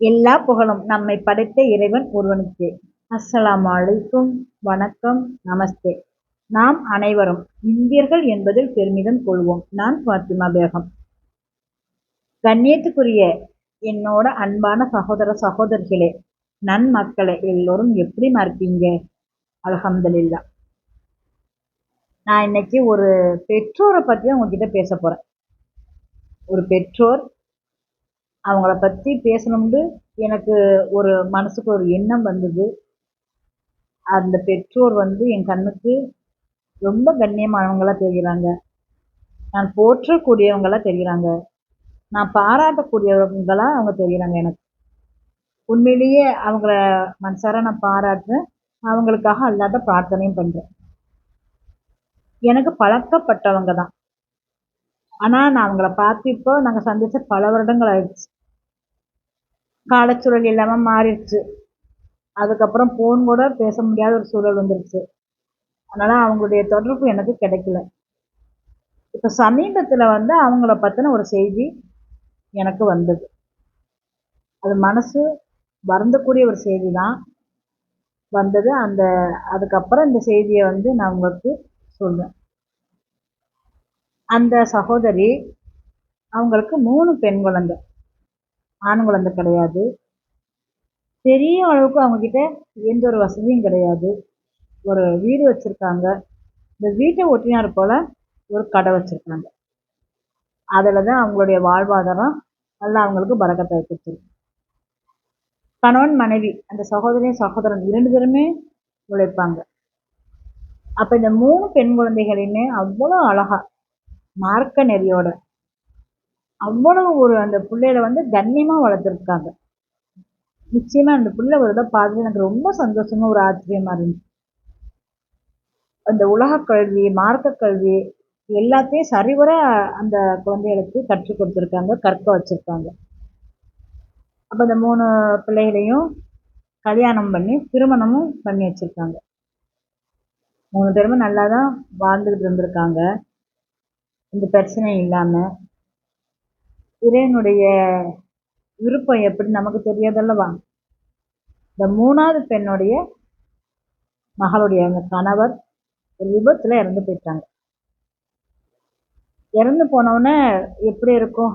எல்லா புகழும் நம்மை படைத்த இறைவன் ஒருவனுக்கு. அஸ்ஸலாம் அலைக்கும். வணக்கம். நமஸ்தே. நாம் அனைவரும் இந்தியர்கள் என்பதில் பெருமிதம் கொள்வோம். நான் ஃபாத்திமா பேகம். கண்ணியத்துக்குரிய என்னோட அன்பான சகோதர சகோதரிகளே நன்மக்களே எல்லோரும் எப்படி மறப்பீங்க? அல்ஹம்துலில்லா நான் இன்னைக்கு ஒரு பெற்றோரை பற்றி உங்ககிட்ட பேச போறேன். ஒரு பெற்றோர் அவங்கள பற்றி பேசணும்னு எனக்கு ஒரு மனசுக்கு ஒரு எண்ணம் வந்தது. அந்த பெற்றோர் வந்து என் கண்ணுக்கு ரொம்ப கண்ணியமானவங்களா தெரிகிறாங்க. நான் போற்றக்கூடியவங்களா தெரிகிறாங்க. நான் பாராட்டக்கூடியவங்களா அவங்க தெரிகிறாங்க எனக்கு. உண்மையிலேயே அவங்கள மனசார நான் பாராட்டுறேன். அவங்களுக்காக அல்லாத பிரார்த்தனையும் பண்ணுறேன் எனக்கு பழக்கப்பட்டவங்க தான். ஆனால் நான் அவங்கள பார்த்து இப்போ நாங்கள் சந்திச்ச பல வருடங்கள் ஆயிடுச்சு. காலச்சூழல் இல்லாமல் மாறிடுச்சு. அதுக்கப்புறம் ஃபோன் கூட பேச முடியாத ஒரு சூழல் வந்துருச்சு. அதனால் அவங்களுடைய தொடர்பு எனக்கு கிடைக்கல. இப்போ சமீபத்தில் வந்து அவங்கள பற்றின ஒரு செய்தி எனக்கு வந்தது. அது மனசு வருந்தக்கூடிய ஒரு செய்தி தான் வந்தது. அந்த அதுக்கப்புறம் இந்த செய்தியை வந்து நான் உங்களுக்கு சொல்றேன். அந்த சகோதரி அவங்களுக்கு மூணு பெண் குழந்தை. ஆண் குழந்தை கிடையாது. பெரிய அளவுக்கு அவங்கக்கிட்ட எந்த ஒரு வசதியும் கிடையாது. ஒரு வீடு வச்சுருக்காங்க. இந்த வீட்டை ஒட்டினார் போல் ஒரு கடை வச்சுருக்காங்க. அதில் தான் அவங்களுடைய வாழ்வாதாரம் நல்லா அவங்களுக்கு பறக்கத்தாய் கொடுத்துருக்கு கணவன் மனைவி அந்த சகோதரியும் சகோதரன் இரண்டு பேருமே உழைப்பாங்க. அப்போ இந்த மூணு பெண் குழந்தைகளையுமே அவ்வளோ அழகாக மார்க்க நெறியோட அவ்வளவு ஒரு அந்த பிள்ளையில வந்து கண்ணியமாக வளர்த்துருக்காங்க. நிச்சயமா அந்த பிள்ளை ஒரு இதை பார்த்து எனக்கு ரொம்ப சந்தோஷமா ஒரு ஆச்சரியமா இருந்துச்சு. அந்த உலக கல்வி மார்க்க கல்வி எல்லாத்தையும் சரிவர அந்த குழந்தைகளுக்கு கற்றுக் கொடுத்துருக்காங்க கற்க வச்சிருக்காங்க. அப்போ அந்த மூணு பிள்ளைகளையும் கல்யாணம் பண்ணி திருமணமும் பண்ணி வச்சிருக்காங்க. மூணு பேருமே நல்லா தான் வாழ்ந்துக்கிட்டு இருந்திருக்காங்க. இந்த பிரச்சனையும் இல்லாமல் இறைவனுடைய விருப்பம் எப்படி நமக்கு தெரியாதல்லவா இந்த மூணாவது பெண்ணுடைய மகளுடைய அந்த கணவர் ஒரு விபத்தில் இறந்து போயிட்டாங்க. இறந்து போனவுடனே எப்படி இருக்கும்?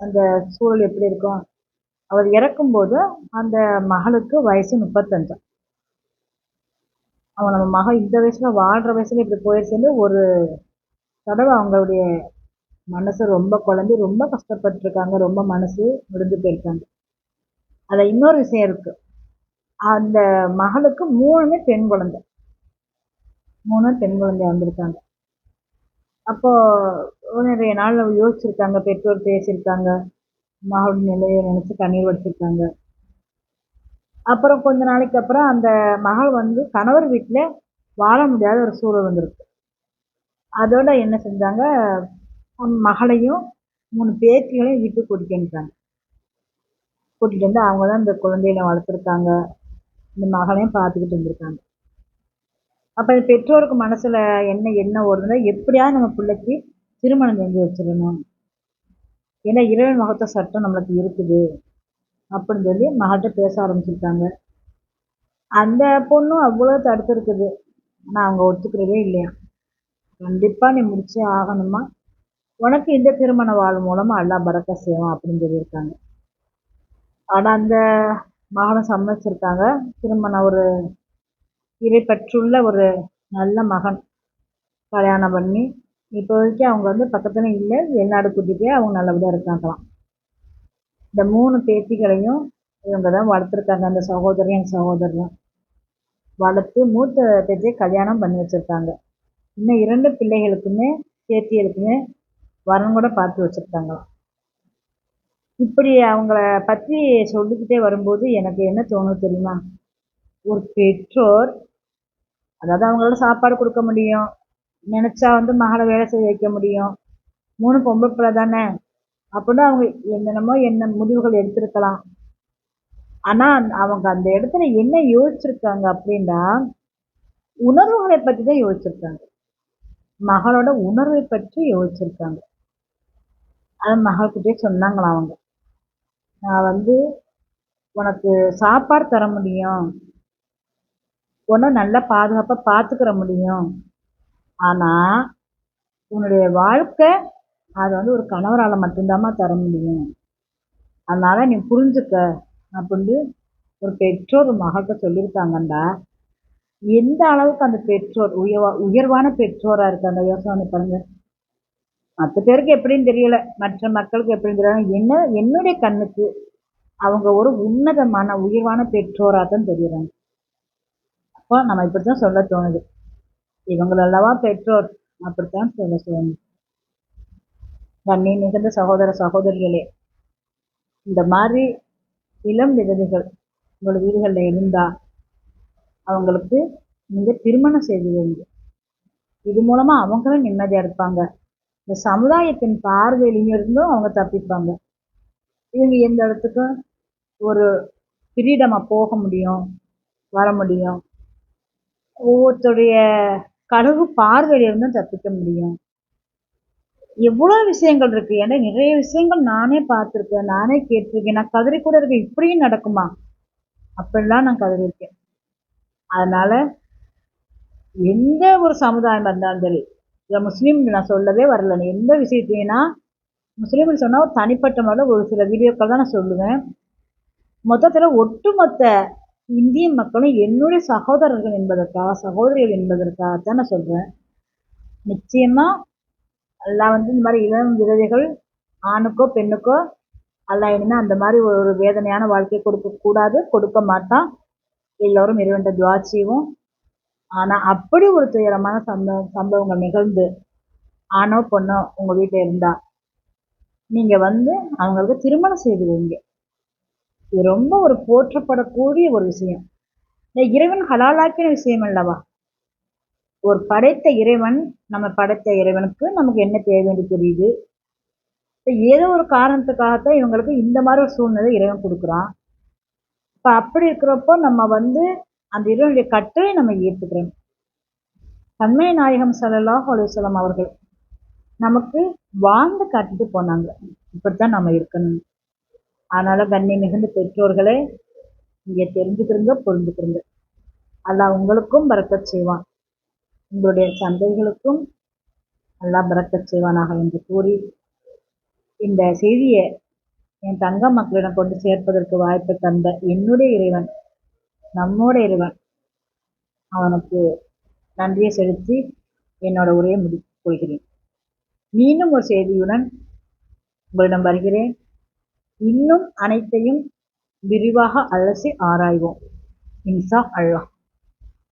அந்த சூழல் எப்படி இருக்கும்? அவர் இறக்கும்போது அந்த மகளுக்கு வயசு முப்பத்தஞ்சு. அவன் நம்ம மகள் இந்த வயசில் வாழ்கிற வயசில் இப்படி போயிடுச்சுன்னு ஒரு தடவை அவங்களுடைய மனசு ரொம்ப குழம்பி ரொம்ப கஷ்டப்பட்டுருக்காங்க. ரொம்ப மனசு முடிஞ்சு போயிருக்காங்க. அதில் இன்னொரு விஷயம் இருக்குது அந்த மகளுக்கு மூணுமே பெண் குழந்தை. மூணு பெண் குழந்தை வந்திருக்காங்க. அப்போது நிறைய நாள் யோசிச்சிருக்காங்க. பெற்றோர் பேசியிருக்காங்க. மகளுடைய நிலையை நினச்சி கண்ணீர் வடிச்சிருக்காங்க. அப்புறம் கொஞ்ச நாளைக்கு அப்புறம் அந்த மகள் வந்து கணவர் வீட்டில் வாழ முடியாத ஒரு சூழல் வந்திருக்கு. அதோட என்ன செஞ்சாங்க? மகளையும் மூணு பேத்திகளையும் வீட்டுக்கு கூட்டிகிட்டு வந்துட்டாங்க. கூட்டிகிட்டு வந்து அவங்க தான் இந்த குழந்தைகளை வளர்த்துருக்காங்க. இந்த மகளையும் பார்த்துக்கிட்டு இருந்திருக்காங்க. அப்போ பெற்றோருக்கு மனசில் என்ன என்ன ஓடுதுன்னா எப்படியாவது நம்ம பிள்ளைக்கு திருமணம் செஞ்சு வச்சிடணும். ஏன்னா இறைவன் மகத்த சட்டம் நம்மளுக்கு இருக்குது. அப்படின்னு சொல்லி மகள்கிட்ட பேச ஆரம்பிச்சிருக்காங்க. அந்த பொண்ணும் அவ்வளோ தடுத்துருக்குது. ஆனால் அவங்க ஒத்துக்கிறதே இல்லையா? கண்டிப்பாக நீ முடிச்சே ஆகணுமா? உனக்கு இந்த திருமண வாழ் மூலமாக எல்லாம் பறக்க செய்வோம் அப்படின்னு சொல்லியிருக்காங்க. ஆனால் அந்த மகனை சம்மதிச்சிருக்காங்க. திருமணம் ஒரு இறைப்பற்றுள்ள ஒரு நல்ல மகன் கல்யாணம் பண்ணி இப்போதைக்கு அவங்க வந்து பக்கத்தில் இல்லை வெளிநாடு கூட்டிகிட்டு போய் அவங்க நல்லபடியாக இருக்காங்களாம். இந்த மூணு பேத்திகளையும் இவங்க தான் வளர்த்துருக்காங்க. அந்த சகோதரியும் சகோதரன். வளர்த்து மூத்த பேத்தியை கல்யாணம் பண்ணி வச்சுருக்காங்க. இன்னும் இரண்டு பிள்ளைகளுக்குமே பேத்திகளுக்குமே வரன் கூட பார்த்து வச்சுருக்காங்களாம். இப்படி அவங்கள பற்றி சொல்லிக்கிட்டே வரும்போது எனக்கு என்ன தோணும் தெரியுமா? ஒரு பெற்றோர் அதாவது அவங்களால சாப்பாடு கொடுக்க முடியும் நினச்சா வந்து மகளை வேலை செய்ய வைக்க முடியும் மூணு பொம்பளை பிள்ளை தானே அப்படின்னு அவங்க என்னென்னமோ என்ன முடிவுகள் எடுத்திருக்கலாம். ஆனால் அவங்க அந்த இடத்துல என்ன யோசிச்சிருக்காங்க அப்படின்னா உணர்வுகளை பற்றி தான் யோசிச்சிருக்காங்க. மகளோட உணர்வை பற்றி யோசிச்சிருக்காங்க. அது மகள்கிட்டே சொன்னாங்களாம் அவங்க. நான் வந்து உனக்கு சாப்பாடு தர முடியும். உன்னை நல்லா பாதுகாப்பாக பார்த்துக்கிற முடியும். ஆனால் உன்னுடைய வாழ்க்கை அது வந்து ஒரு கணவரால் மட்டும்தாம்மா தர முடியும். அதனால் நீ புரிஞ்சுக்க அப்படின்னு ஒரு பெற்றோர் மகள்கிட்ட சொல்லியிருக்காங்கண்டா. எந்த அளவுக்கு அந்த பெற்றோர் உயர்வா உயர்வான பெற்றோராக இருக்குது அந்த யோசனை பாருங்க மற்ற பேருக்கு எப்படின்னு தெரியல. மற்ற மக்களுக்கு எப்படின்னு தெரியல. என்ன என்னுடைய கண்ணுக்கு அவங்க ஒரு உன்னதமான உயர்வான பெற்றோராக தான் தெரியுறாங்க. அப்போ நம்ம இப்படி தான் சொல்ல தோணுது. இவங்களல்லவா பெற்றோர்? அப்படித்தான் சொல்ல தோணுது. கண்ணி மிகுந்த சகோதர சகோதரிகளே இந்த மாதிரி இளம் விதவைகள் உங்கள் வீடுகளில் இருந்தால் அவங்களுக்கு நீங்கள் திருமணம் செய்து வைங்க இது மூலமாக அவங்களும் நிம்மதியாக இருப்பாங்க. இந்த சமுதாயத்தின் பார்வையிலிருந்தும் அவங்க தப்பிப்பாங்க. இவங்க எந்த இடத்துக்கும் ஒரு கிரீடமாக போக முடியும் வர முடியும்? ஒவ்வொருத்தருடைய கடவு பார்வையிலிருந்தும் தப்பிக்க முடியும். எவ்வளோ விஷயங்கள் இருக்கு. ஏன்னா நிறைய விஷயங்கள் நானே பார்த்துருக்கேன் நானே கேட்டிருக்கேன். நான் கதறி கூட இருக்கேன். இப்படியும் நடக்குமா? அப்படிலாம் நான் கதறியிருக்கேன். அதனால் எந்த ஒரு சமுதாயம் இருந்தாலும் சரி இதில் முஸ்லீம் நான் சொல்லவே வரல. எந்த விஷயத்தையும்னா முஸ்லீம்னு சொன்னால் ஒரு தனிப்பட்ட முறையில் ஒரு சில வீடியோக்கள் தான் நான் சொல்லுவேன். மொத்தத்தில் ஒட்டுமொத்த இந்திய மக்களும் என்னுடைய சகோதரர்கள் என்பதற்காக சகோதரிகள் என்பதற்காக தான் நான் சொல்கிறேன் நிச்சயமாக எல்லாம் வந்து இந்த மாதிரி இளம் விதவைகள் ஆணுக்கோ பெண்ணுக்கோ எல்லாம் இனிமேல் அந்த மாதிரி ஒரு வேதனையான வாழ்க்கையை கொடுக்கக்கூடாது கொடுக்க மாட்டான். எல்லோரும் இறைவன் துவா செய்வோம். ஆனால் அப்படி ஒரு துயரமான சம்பவம் சம்பவங்கள் நிகழ்ந்து ஆணோ பொண்ணோ உங்கள் வீட்டில் இருந்தால் நீங்கள் வந்து அவங்களுக்கு திருமணம் செய்து வைங்க. இது ரொம்ப ஒரு போற்றப்படக்கூடிய ஒரு விஷயம். இந்த இறைவன் ஹலாலாக்கின விஷயம் அல்லவா? ஒரு படைத்த இறைவன் நம்ம படைத்த இறைவனுக்கு நமக்கு என்ன தேவைன்னு தெரியுது. இப்போ ஏதோ ஒரு காரணத்துக்காகத்தான் இவங்களுக்கு இந்த மாதிரி ஒரு சூழ்நிலை இறைவன் கொடுக்குறான். இப்போ அப்படி இருக்கிறப்போ நம்ம வந்து அந்த இறைவனுடைய கட்டளை நம்ம ஏற்றுக்கிறோம். தன்மை நாயகம் சல்லாஹ் அலுவலம் அவர்கள் நமக்கு வாழ்ந்து காட்டிட்டு போனாங்க. இப்படித்தான் நம்ம இருக்கணும். அதனால கண்ணி மிகுந்த பெற்றோர்களே இங்கே தெரிஞ்சுக்கிறங்க புரிஞ்சுக்கிறங்க அல்லாஹ் உங்களுக்கும் பறக்க செய்வான். உங்களுடைய சந்தைகளுக்கும் அல்லாஹ் பறக்க செய்வானாக என்று கூறி இந்த செய்தியை என் தங்க மக்களிடம் கொண்டு சேர்ப்பதற்கு வாய்ப்பு தந்த என்னுடைய இறைவன் நம்மோட இறைவன் அவனுக்கு நன்றியை செலுத்தி என்னோட உரையை முடித்துக் கொள்கிறேன். மீண்டும் ஒரு செய்தியுடன் உங்களிடம் வருகிறேன். இன்னும் அனைத்தையும் விரிவாக அலசி ஆராய்வோம். இன்சா அல்லாஹ்.